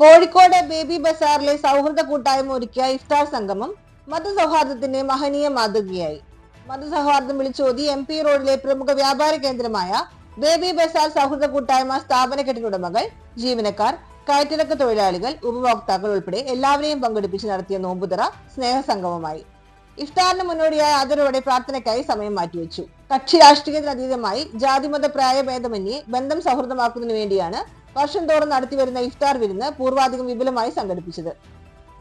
Kozhikode baby ബസാറിലെ സൗഹൃദ കൂട്ടായ്മ ഒരുക്കിയ ഇഫ്താർ സംഗമം മതസൗഹാർദ്ദത്തിന്റെ മഹനീയ മാതൃകയായി. മതസൗഹാർദ്ദം വിളിച്ചോതി എം പി റോഡിലെ പ്രമുഖ വ്യാപാര കേന്ദ്രമായ ബേബി ബസാർ സൗഹൃദ കൂട്ടായ്മ സ്ഥാപന കെട്ടിടുടമകൾ ജീവനക്കാർ കയറ്റിറക്ക തൊഴിലാളികൾ ഉപഭോക്താക്കൾ ഉൾപ്പെടെ എല്ലാവരെയും പങ്കെടുപ്പിച്ച് നടത്തിയ നോമ്പുതറ സ്നേഹസംഗമമായി. ഇഫ്താറിന് മുന്നോടിയായ ആദരവോടെ പ്രാർത്ഥനയ്ക്കായി സമയം മാറ്റിവെച്ചു. കക്ഷി രാഷ്ട്രീയത്തിനതീതമായി ജാതിമത പ്രായഭേദമന്യേ ബന്ധം സൗഹൃദമാക്കുന്നതിനു വേണ്ടിയാണ് വർഷം തോറും നടത്തിവരുന്ന ഇഫ്താർ വിരുന്ന് പൂർവാധികം വിപുലമായി സംഘടിപ്പിച്ചത്.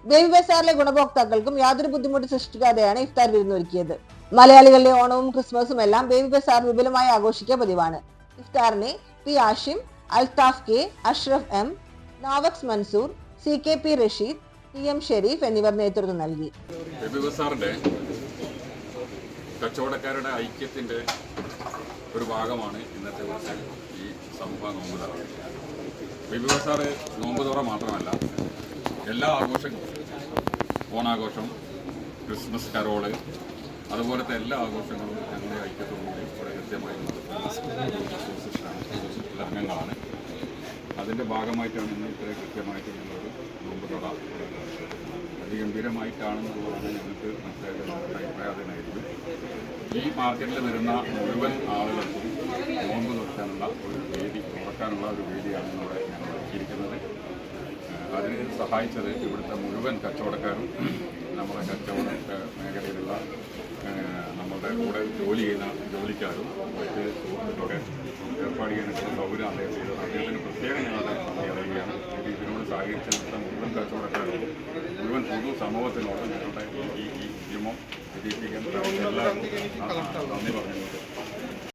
ബേബി ബസാറിലെ ഗുണഭോക്താക്കൾക്കും യാതൊരു ബുദ്ധിമുട്ട് സൃഷ്ടിക്കാതെയാണ് ഇഫ്താർ വിരുന്ന് ഒരുക്കിയത്. മലയാളികളുടെ ഓണവും ക്രിസ്മസും എല്ലാം ബേബി ബസാർ വിപുലമായി ആഘോഷിക്കുക പതിവാണ്. ഇഫ്താറിനെ P Ashim Altaf K Ashraf M Navas Mansoor C K P Rasheed T M Sherif എന്നിവർ നേതൃത്വം നൽകി. കച്ചവടക്കാരുടെ ഐക്യത്തിന്റെ ഒരു ഭാഗമാണ് ഇന്നത്തെ ദിവസം ഈ സമൂഹ നോമ്പ് തറ. ബിബി ബസാർ നോമ്പ് തുറ മാത്രമല്ല എല്ലാ ആഘോഷങ്ങളും ഓണാഘോഷം ക്രിസ്മസ് കരോൾ അതുപോലത്തെ എല്ലാ ആഘോഷങ്ങളും ഞങ്ങളുടെ ഐക്യത്തോടുകൂടി ഇവിടെ കൃത്യമായി നടത്തുന്ന അംഗങ്ങളാണ് അതിന്റെ ഭാഗമായിട്ടാണ് ഇന്ന് ഇത്രയും കൃത്യമായിട്ട് തുറ അതിഗംഭീരമായിട്ടാണെന്നുള്ളതാണ് ഞങ്ങൾക്ക് മനസ്സിലായത് നമ്മുടെ അഭിപ്രായം അതിനായിരിക്കും. ഈ മാർക്കറ്റിൽ വരുന്ന മുഴുവൻ ആളുകൾക്കും നോമ്പ് തുറക്കാനുള്ള ഒരു വേദി തുറക്കാനുള്ള ഒരു വേദിയാണ് ഇവിടെ ഞങ്ങൾ ഒരുക്കിയിരിക്കുന്നത് അതിന് സഹായിച്ചത് ഇവിടുത്തെ മുഴുവൻ കച്ചവടക്കാരും നമ്മുടെ കച്ചവട മേഖലയിലുള്ള നമ്മുടെ കൂടെ ജോലി ചെയ്യുന്ന ജോലിക്കാരും മറ്റ് സുഹൃത്തുക്കളൊക്കെ ഏർപ്പാട് ചെയ്യാനുള്ള സൗകര്യം അദ്ദേഹം ചെയ്തത് അദ്ദേഹത്തിന് പ്രത്യേകം ഞങ്ങളുടെ ഇവിടുത്തെ മുഴുവൻ കച്ചവടക്കാരും മുഴുവൻ പൊതു സമൂഹത്തിനോട് ഞങ്ങളുടെ ഈ ഉദ്യമം വിജയിപ്പിക്കാൻ എല്ലാവർക്കും നന്ദി പറഞ്ഞുകൊണ്ട്